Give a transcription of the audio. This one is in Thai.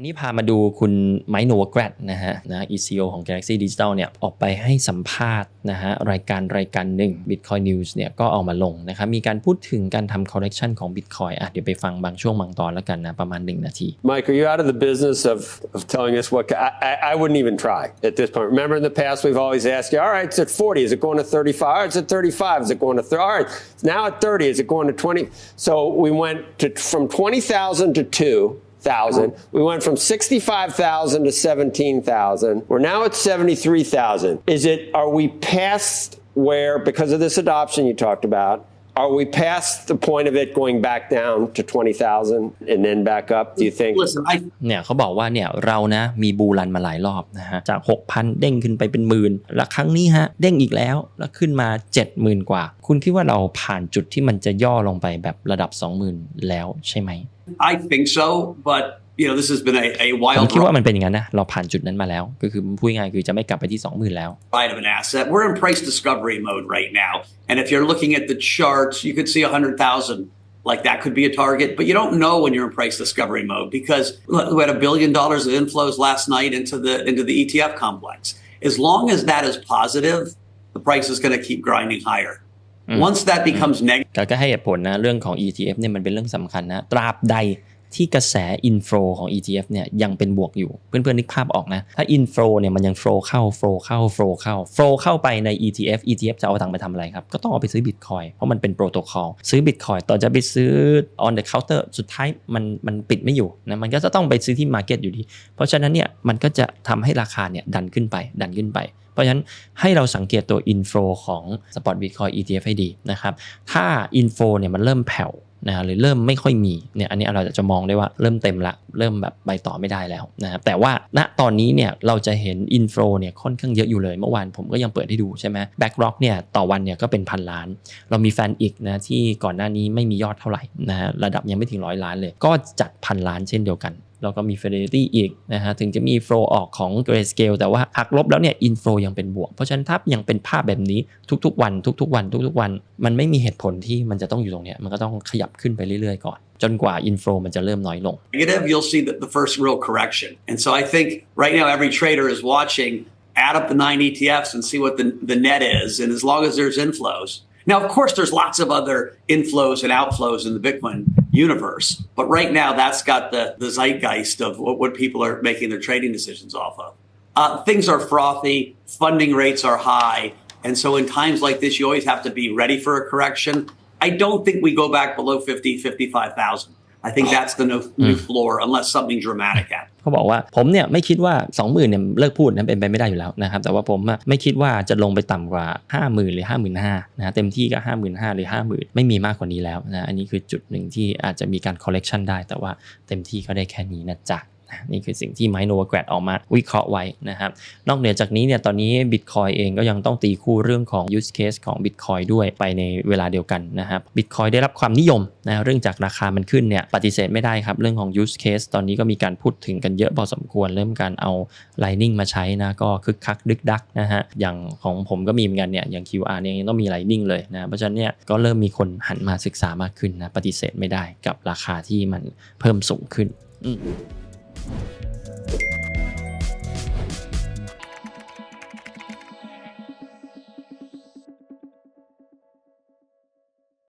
อันนี้พามาดูคุณไมโนวกรดนะฮะนะ ECO ของ Galaxy Digital เนี่ยออกไปให้สัมภาษณ์นะฮะรายการรายการหนึ่ง Bitcoin News เนี่ยก็เอามาลงนะครับมีการพูดถึงการทำ correction ของ Bitcoin อะเดี๋ยวไปฟังบางช่วงบางตอนแล้วกันนะประมาณ 1 นาที Mike, are you out of the business of, of telling us what? I, I, I wouldn't even try at this point. Remember, in the past, we've always asked you, all right, it's at 40. Is it going to 35? All right, it's at 35. Is it going to 30? All right, now at 30. Is it going to 20? So we went to, from 20,000 to 2 2,000. We went from 65,000 to 17,000. We're now at 73,000. Is it, are we past where, because of this adoption you talked about, are we past the point of it going back down to 20,000 and then back up, do you think? Listen, I เนี่ยเขาบอกว่าเนี่ยเรานะมีบูรันมาหลายรอบนะฮะจาก 6,000 เด้งขึ้นไปเป็นหมื่นแล้วครั้งนี้ฮะเด้งอีกแล้วแล้วขึ้นมา 70,000 กว่า คุณคิดว่าเราผ่านจุดที่มันจะย่อลงไปแบบระดับ 20,000 แล้วใช่ไหม I think so, but you know, this has been a, a ผม wild คิดว่ามันเป็นอย่างนั้นนะ เราผ่านจุดนั้นมาแล้ว ก็คือพูดง่ายๆคือจะไม่กลับไปที่ 20,000 แล้ว ride of an asset. We're in price discovery mode right now, and if you're looking at the charts, you could see 100,000. Like that could be a target, but you don't know when you're in price discovery mode because look, we had a billion dollars of inflows last night into the into the ETF complex. As long as that is positive, the price is going to keep grinding higher. Once that becomes negative. ก็ก็ให้เหตุผลนะเรื่องของ ETF เนี่ยมันเป็นเรื่องสำคัญนะตราบใดที่กระแสอินฟลูของ ETF เนี่ยยังเป็นบวกอยู่ เพื่อนๆนึกภาพออกนะ ถ้าอินฟลูเนี่ยมันยังฟลูเข้าฟลูเข้าฟลูเข้าฟลูเข้าไปใน ETF ETF จะเอาตังค์ไปทำอะไรครับ ก็ต้องเอาไปซื้อบิตคอยเพราะมันเป็นโปรโตคอลซื้อบิตคอยต่อจะไปซื้อ on the counter สุดท้ายมันมันปิดไม่อยู่นะมันก็จะต้องไปซื้อที่ market อยู่ดี เพราะฉะนั้นเนี่ยมันก็จะทำให้ราคาเนี่ยดันขึ้นไปดันขึ้นไปเพราะฉะนั้นให้เราสังเกตตัว inflow ของ Spot Bitcoin ETF ให้ดีนะครับ ถ้า inflow เนี่ยมันเริ่มแผ่วนะหรือเริ่มไม่ค่อยมีเนี่ยอันนี้เราจะมองได้ว่าเริ่มเต็มละเริ่มแบบไปต่อไม่ได้แล้วนะครับแต่ว่าณตอนนี้เนี่ยเราจะเห็น inflow เนี่ยค่อนข้างเยอะอยู่เลย เมื่อวานผมก็ยังเปิดให้ดูใช่ไหม BlackRock เนี่ยต่อวันเนี่ยก็เป็นพันล้าน เรามีแฟนอีกนะที่ก่อนหน้านี้ไม่มียอดเท่าไหร่นะฮะระดับยังไม่ถึงร้อยล้านเลย ก็จัดพันล้านเช่นเดียวกัน แล้วก็มี Fidelity อีกนะฮะถึงจะมี flow ออกของ Grayscale แต่ว่าหักลบแล้วเนี่ย inflow ยังเป็นบวก เพราะฉะนั้นถ้ายังเป็นภาพแบบนี้ทุกๆวัน ทุกๆวัน ทุกๆวัน มันไม่มีเหตุผลที่มันจะต้องอยู่ตรงเนี้ยมันก็ต้องขยับขึ้นไปเรื่อยๆก่อนจนกว่า inflow มันจะเริ่มน้อยลง negative, you'll see the, the first real correction. And so I think right now every trader is watching, add up the nine ETFs and see what the, the net is. And as long as there's inflows. Now, of course, there's lots of other inflows and outflows in the Bitcoin universe. But right now, that's got the, the zeitgeist of what, what people are making their trading decisions off of. Uh, things are frothy, funding rates are high. And so in times like this, you always have to be ready for a correction. I don't think we go back below 50, 55,000. I think that's the new, new floor unless something dramatic happens. เขาบอกว่าผมเนี่ยไม่คิดว่า 20,000เนี่ยเลิกพูดนะเป็นไปไม่ได้อยู่แล้วนะครับแต่ว่าผมอะไม่คิดว่าจะลงไปต่ำกว่า 50,000 หรือ 55,000นะฮะเต็มที่ก็ 55,000 หรือ 50,000 ไม่มีมากกว่านี้แล้วนะอันนี้คือจุดหนึ่งที่อาจจะมีการ collection ได้ แต่ว่าเต็มที่ก็ได้แค่นี้นะจ๊ะ นี่คือสิ่งที่ไมโนวแกรดออกมาวิเคราะห์ไว้นะครับนอกเหนือจากนี้เนี่ยตอนนี้ Bitcoin เองก็ยังต้องตีคู่เรื่องของ use case ของ Bitcoin ด้วยไปในเวลาเดียวกันนะครับ Bitcoin ได้รับความนิยมนะเรื่องจากราคามันขึ้นเนี่ยปฏิเสธไม่ได้ครับ เรื่องของ use case ตอนนี้ก็มีการพูดถึงกันเยอะพอสมควรเริ่มการเอา Lightning มาใช้นะก็คึกคักดึกดักนะฮะอย่างของผมก็มีเหมือนกันเนี่ยอย่าง QR เนี่ยยังต้องมี Lightning เลยนะเพราะฉะนั้นเนี่ยก็เริ่มมีคนหันมาศึกษามากขึ้นนะปฏิเสธไม่ได้กับราคาที่มันเพิ่มสูงขึ้น อื ม